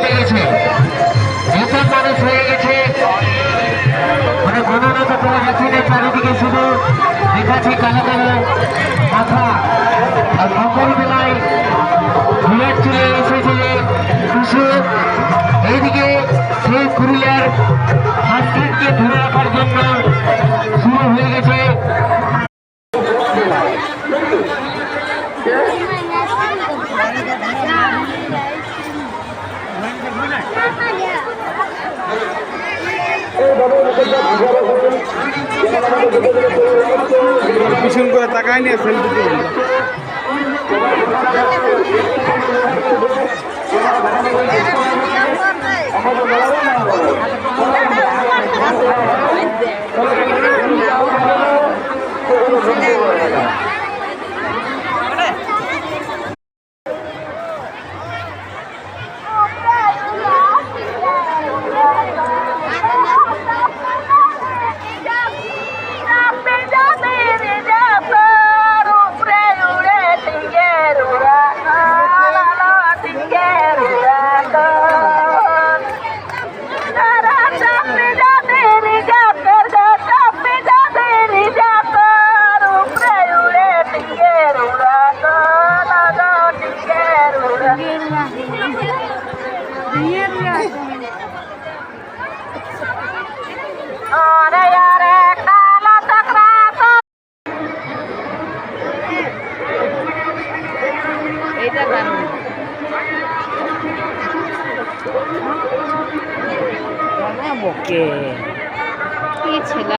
কমে গেছে। এত মানুষ হয়ে গেছে। মানে করা যাচ্ছে না চারিদিকে শুধু দেখাচ্ছে কালো কালো মাথা। আর সকল বেলায় ঘুরের চলে এসেছে যে টুসু এইদিকে সেই পুরুলিয়ার সংস্কৃতিকে ধরে তাকায় নিয়ে সেলফি তুলবে বকে কি ছেলে?